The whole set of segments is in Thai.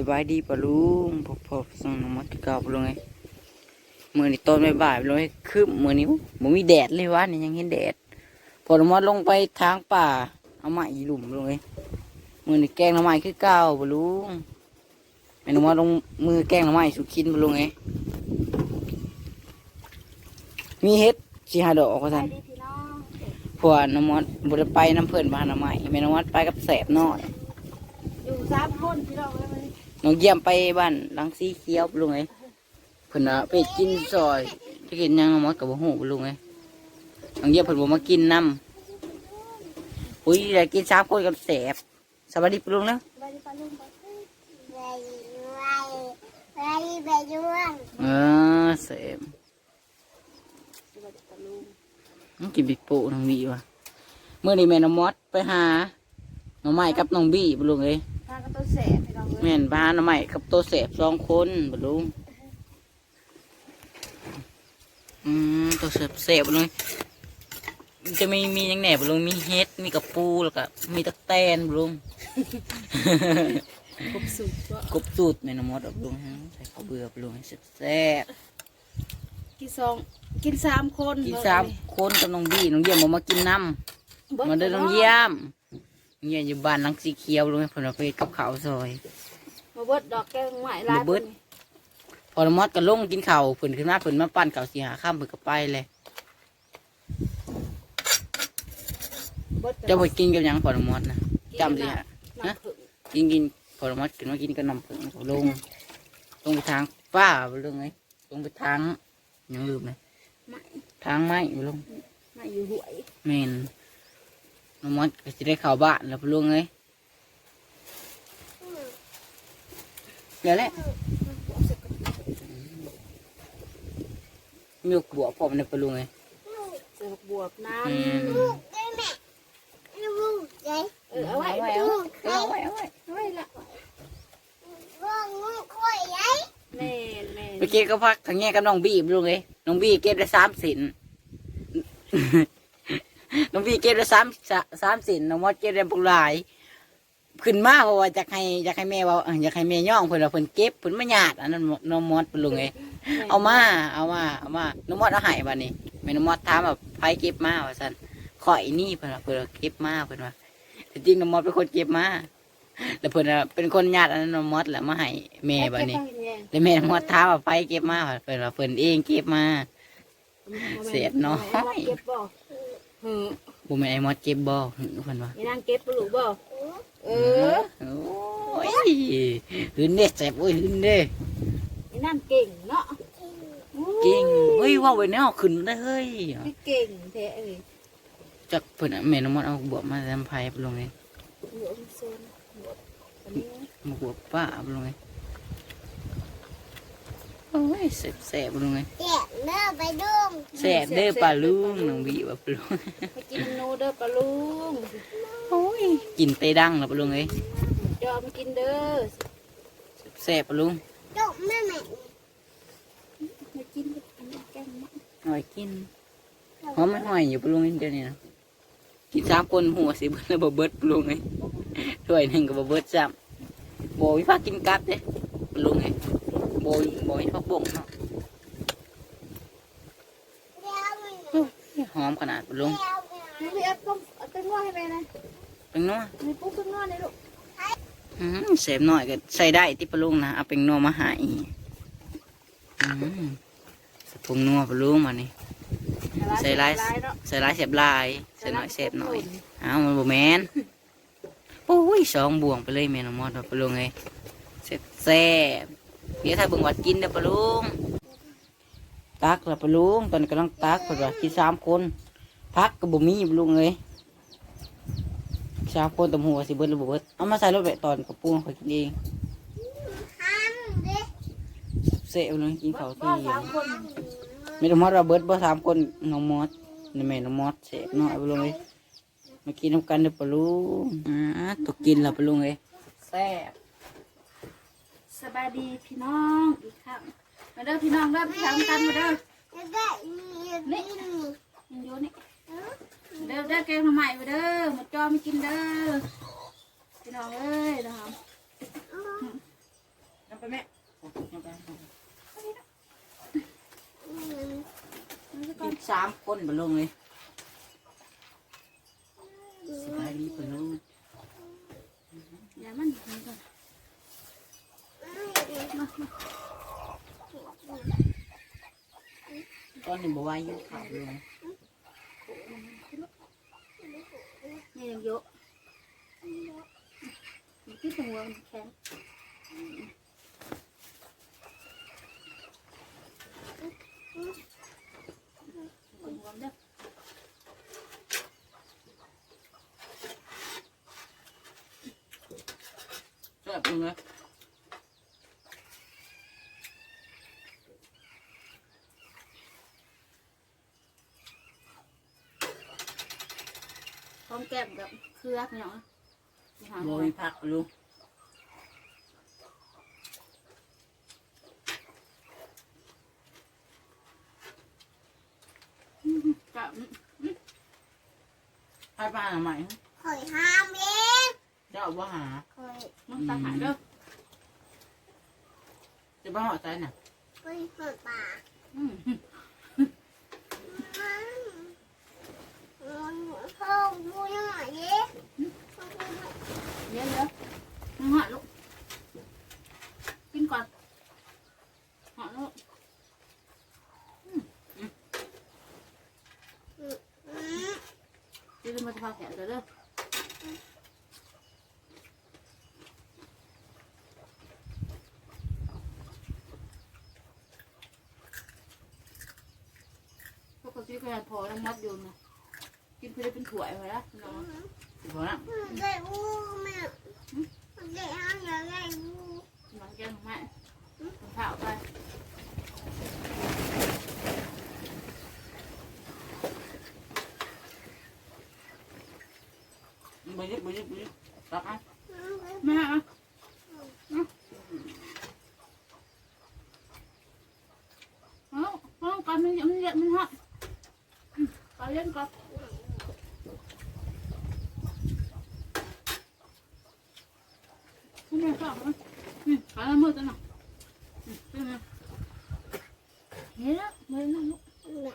สบายดีปะลุงพบพบส่งน้ำมันเก่าปะลุงไงมือนี่ต้นไม่บ่ายปะลุงไอ้คืบมือนี้มันมีแดดเลยวะนี่ยังเห็นแดดพอน้ำมันลงไปทางป่า เอาไม้หลุมปะลุงไงมือนี่แกงน้ำไม้คือเก่าปะลุงไอ้น้ำมันลงมือแกงน้ำไม้สุกินปะลุงไงมีเฮ็ดสีหาดอกก็ทันดีพี่น้องพวน้ำมันบุได้ไปน้ำเพิ่นบ้านน้ำไม้แม่น้ำมันไปกับแสบน้อยอยู่สามคนพี่เลย นน้องเยี่ยมไปบ้านหลังสีเขียวปะลุงไงเพิ่นน่ะไปกินซอยจะกินหยังน้ำมันกับบ่ฮู้ปะลุงไงน้องเยี่ยมเพิ่นบ่มากินน้ำอุ้ยได้กินสามคนกับแสบสวัสดีปะลุงนะไปดิปลาลุงไปไปไปไปยุ่งเออแสบสวัสดีปลาลุงน้องกินบิ๊กโป้น้องบีว่ะเมื่อนี้แม่น้องมอดไปหาน้องไม้กับน้องบี้ปะลุงเอ้ยทางก็ต้น แสบพี่น้องเลยแม่นบ้านน้ำใหม่กับตัวแสบสองคนบลุงอืมตัวแสบแสบเลยมันจะมีมีหยังแหนบลุงมีเฮ็ดมีกระปูแล้วก็มีตะแตนบลุง ครบสุดก็กบสูตรในน้ำมดบลุงฮะใส่ข้าวเบื่อบลุงให้แซ่บแซ่บกินสองกินสามคนกินสามคนกับน้องบี้น้องเยี่ยมบ่มากินน้ำมาเดินน้องเยี่ยมน้อง เยี่ยมอยู่บ้านหลังสีเขียวลุงให้ผลเอาไปเฮ็ดกับข้าวซอยมาเบิดดอกแก้วใหม่ลายมาเบิดพอน้ำมดก็ลงกินข้าวผลขึ้นมาผลมาปั่นข้าวสีหาข้ามผลก็ไปเลยเบิดเจะไปกินกับหยังผลมดนะจำสิฮะน้ำผึ้งกินกินผลมดกินมากินกับน้ำผึ้งเขาลงลงไปทางป้าไปลงไงลงไปทางหยังลืมเลยไม่ทางไม้ไปลงไม่อยู่หวยเมน น้ำมดก็จะได้เข้าบ้านแล้วไปลงไงเดี๋ยวแหละมีบวกพอมันไปลงไงเสือกบวบน้อืมลูกได้ไหมลูกได้ำเออเอาไว้เอาไว้ดูเอาไว้เอาไว้เอาไว้ละว่างูค่อยใหญ่แม่นแม่นไปเก็บก็พักทางแง่กับน้องบี้ไปลงไงน้องบี้เก็บได้สามสิน น้องบี้เก็บได้สามสะสามสินน้องมดเก็บได้บุหลายขึ้นมาเพราะว่าอยากให้อยากให้แม่เว่าเอ้ยอยากให้แม่ย่องเพิ่นว่าเพิ่นเก็บเพิ่นมาหยาดอันนั้นน้องมดเพิ่นลงไงเอามาเอามาเอามาน้องมดเอาให้บัดนี้แม่น้องมดถามว่าไผเก็บมาว่าซั่นข่อยนี่เพิ่นว่าเพิ่นว่าเก็บมาเพิ่นว่าแต่จริงน้องมดเป็นคนเก็บมาแล้วเพิ่นน่ะเป็นคนหยาดอันนั้นน้องมดแหละมาให้แม่บัดนี้แล้วแม่มาถามว่าไปเก็บมาเพิ่นว่าเพิ่นเองเก็บมาเสียดน้อย เก็บบ่เออบ่แม่นไอ้มดเก็บบ่หึเพิ่นว่าไอ้นางเก็บปลูกบ่เออโอ้ยหืนเด้แซ่บโอ้ยหืนเด้ไอ้นางเก่งเนาะเก่งเฮ้ยเว้าไว้แนวขึ้นได้เฮ้ยไม่เก่งแท้เอ้ยจักเพิ่นน่ะแม่น้องมดเอาบวบมาทำไผไปลงไงหัวมันโซนหัวอันนี้ มาบวบป้าไปลงไงโอ้ยแซ่บแซ่บไปลงไงเจ็บเนื้อไปดุงแซ่บเด้อป้าลุงน้องบีว่าไปลงไปกินโนเด้อปลาลุงโอ้ยกินเตดังแล้วไปลงไงยอมกินเด้อแซ่บไปลงดุงแม่แม่มากินอันนี้แกงมะหอยกินหอมไม่หอยอยู่ปรุงเดี๋ยวนี้นะกินสามคนหัวสิเบิดแล้วบ่เบิดปรุงไงถ้วยหนึ่งก็บ่เบิดซ้ำโบวิพากินกลับเด้ปรุงไง โบโบวิพาบ่งเนาะหอมขนาดปรุงเดี๋ยวหนูพี่อัดต้มอัดต้มง้อให้แม่นะเป็นนัวมีปุ๊กต้มง้อเลยลูกเสพหน่อยก็ใส่ได้ที่ปรุงนะเอาเป็นนัวมาหายอืมสปรุงนัวปรุงมานี่ใส่ลายใส่ลายเสพลายใส่หน่อยเสพหน่อยอ้าวมันบ่แมนโอ้ยสองบ่วงไปเลยแม่นมอดปรุงไงเสพแซ่บ เดี๋ยวถ้าเบิ่งวัดกินเด้อปรุงตักแล้วปลุงตอนนี้กำลังตักเพิ่นว่ากินสามคนพักก็บ่มีปลุงเลยสามคนตำหัวสิเบิดหรือบ่เบิดเอามาใส่รถไปตอนกับปูข่อยกินเองเสะเลยกินข้าวที่สามคนไม่ต้องมอดว่าเบิดบ่สามคนน้องมอดนี่แม่น้องมอดเสะน้อยปลุงเลยมากินน้ำกันเด้อปลุงอ่าตกกินแล้วปลุงเลยแซ่บ สบายดีพี่น้องอีกครั้งมาเด้อพี่น้องเด้อพี่ทำกันมาเด้อแล้วก็มีนี่ยังอยู่นี่มาเด้อเด้อแกงมาใหม่มาเด้อมาจอมกินเด้อพี่น้องเอ้ยนะครับไปแม่อืมมันจะก่อกินนสามคนบลงเลยสบายดีปะลุงอย่ามันมันก่อน มามาตอนนี้บอกว่าอยุ่ข่าวลุงนี่ยังเยอะมันที่ตรงหัวมันแข็งตรงหัวมันเด้อ แซ่บลุงเลย พร้อม แก้มกับเครือพี่น้องไปหาหโรมอยผักลุงกับให้ป้าหน่อยไหมหอยห้ามเองเจ้าว่าหาหอยมันตาหาเด้อจะบ้าหอใจน่ะหอยหอยป่าอืมมันมันพ่อพูดยังไงเย้พ่อพูดว่าเดี๋ยวเดี๋ยวมันหอลูก กินก่อนหอลูกอืมจะเป็นมันจะพาแขนเด้อเด้อปกติก็ยังพอน้ำมัดอยู่นะ กินเพื่อได้เป็นถั่วไว้ละน้องพอละเด็กวูแม่เด็กห้ามอย่าเด็กวูน้องแก้มของแม่ของข้าวไปบุญบุญบุญตักอะแม่อะเอาเอาก่อนมันมันเย็นมันฮะก่อนเล่นก่อ นนี่แม่ชอบมั้ยอืมขาละมือตัวหน่อยอืมเป็นไงเฮ้ยนะเฮ้ยนะลูกเนี่ย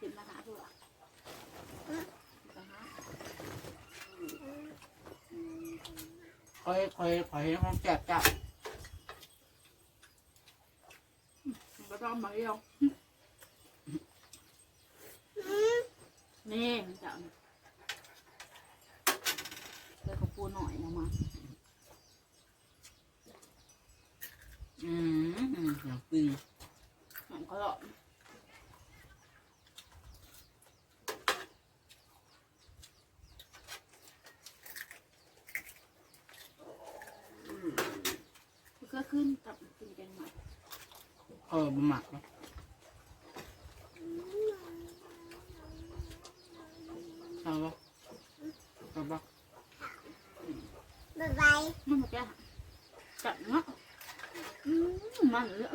กินมาหาตัวมาหาคอยคอยคอยให้ความแซ่บจ้ามันก็ต้องมาเรียวอืมนี่มันจะเดี๋ยวเขาปูหน่อยเอามา อืมอยากกินมันก็หลอกก็ขึ้นกับกินแกงหมักเออบะหมักเนาะเอาปะเอาปะ บ๊ายบาย มันจะจับเนาะอืมมันเหลือ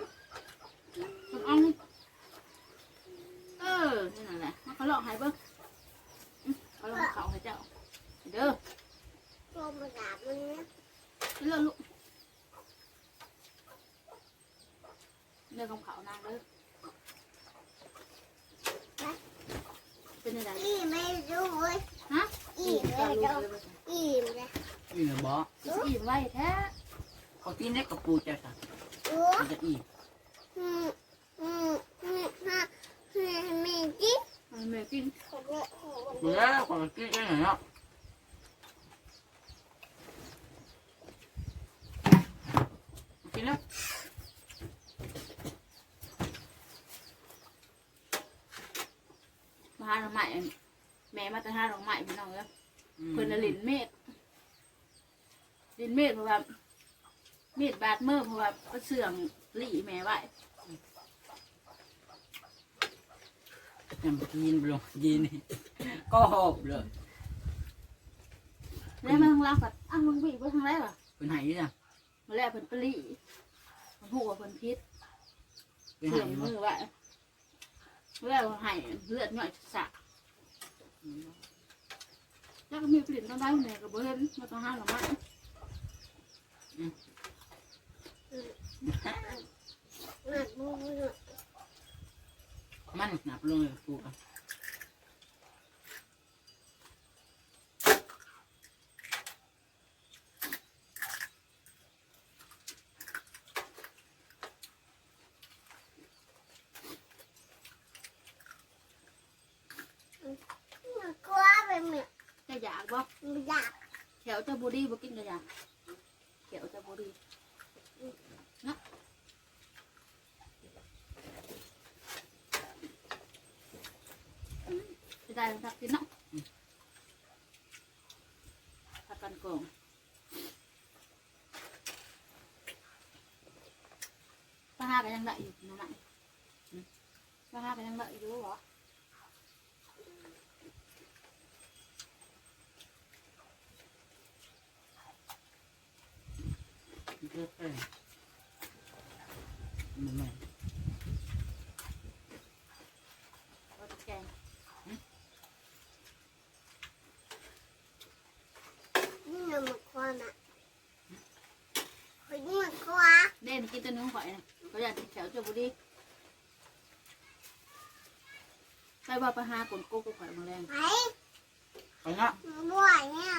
มันเอาเออนี่นั่นแหละมันเขาหลอกให้เบิ้งอืมเขาหลอกเขาให้เจ้า เด้อ โทรมาด่ามึงนะ เลือกลูกเลือกของเขานางเด้อเป็นยังไง อีไม่รู้เว้ย ฮะ อีไม่รู้อีไม่รู้ อีเหนือบอ อิ่มไว้ แท้เขาตีนได้กับปูจ้ะค่ะโอ้มันจะอีกอืมอืมอืมฮะอืมมีจิ๊กมันไม่กินขอโทษขอโทษเบื่อขอกินได้หน่อยเนาะกินแล้วมาหาดอกไม้อันแม่มาแต่หาดอกไม้พี่น้องเอ้ยอืมเพิ่นน่ะลินเมฆ ลินเมฆเพราะว่าเมฆบาดมือเพราะว่าก็เสื่อมหลีแม่ไว้ยังไปกินบลงกินก็หอบเลยแล้วมาทางล่างกัดอ้าวมึงวิ่งไปทางไหนวะเป็นไหอยู่จ้ะมาแล้วเพิ่นปลีมันหัวเพิ่นพิษเป็นไหเสื่อมอยู่มืบ่อไว้แล้วให้เลือดย่อยสะแล้วก็มีปลิ่นต้องได้แม่ก็บ่เห็นมาต้องหาหน่อไม้อื มหนักบูหนักมันหนับลงเลยปูกันหนักกลัวไปเหมือนจะอยากบ่อยากแถวจะบุรีบ่กินก็อยากแถวจะ บุรีนะจะได้ทักกินเนาะทักกันก่อนป้าห้ากันยังได้อยู่นั่นแหละป้าห้ากันยังได้อยู่เหรอ เลือกไป มันไม่เราจะแกงนี่หนักกลัวน่ะเฮ้ยหนักกลัวเด่นกินตัวนึงข่อยนะก็อยากแถวจะบุรีไปว่าไปหากลโก้ก็ข่อยมาแรงไหนไปเนาะบัวเนี่ย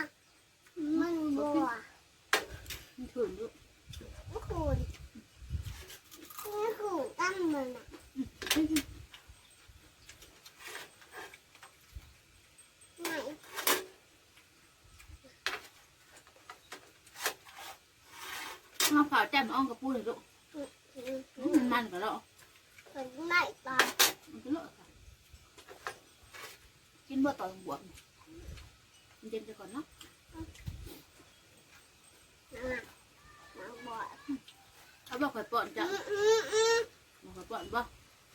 มันบัวมันถึงอยู่ขูดนี่ขูดตั้ มมันอะไหนมาเผาแจ่มอ้อมกับปูเลยลูกมันมันกับเราเห็นไหนตามันก็เลอะค่ะกินบ่ต่อยบวกมันเย็นไปก่อนเนาะน่ะมาบัวเอาบอกข่อยป้อนจ้ะอื มอืมอืมบอกข่อยป้อนบ่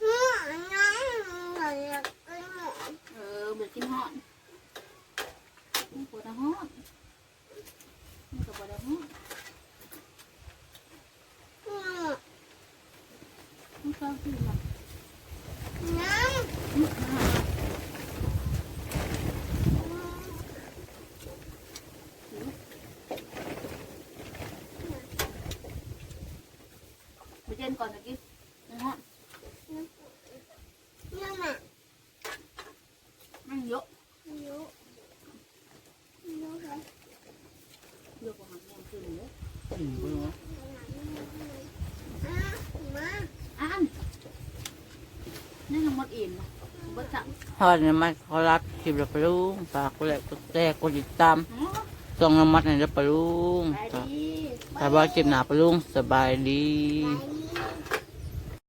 อืมอันนั้นเลยอยากกินหมูเออเบิดกินฮอดมันปวดฮอดมันก็ปวดฮอดอืมมันก็คือมันน้อืมมันำไปเย็นก่อนนะกินมันฮอด นั่นน่ะ มันเยอะ เยอะเยอะเลย เยอะกว่าหันมองขึ้นเยอะ อืมบ่รู้ อะมา อ่านนี่ยังหมดอิ่มนะเบิดสั่ง ทอดน้ำมันเขารับคลิปแล้วปะลุงฝากกดไลค์กดแชร์กดติดตามอ๋อส่งน้ำมันให้แล้วปะลุงไปดีถ้าว่าคลิปหนาปะลุงสบายดีไป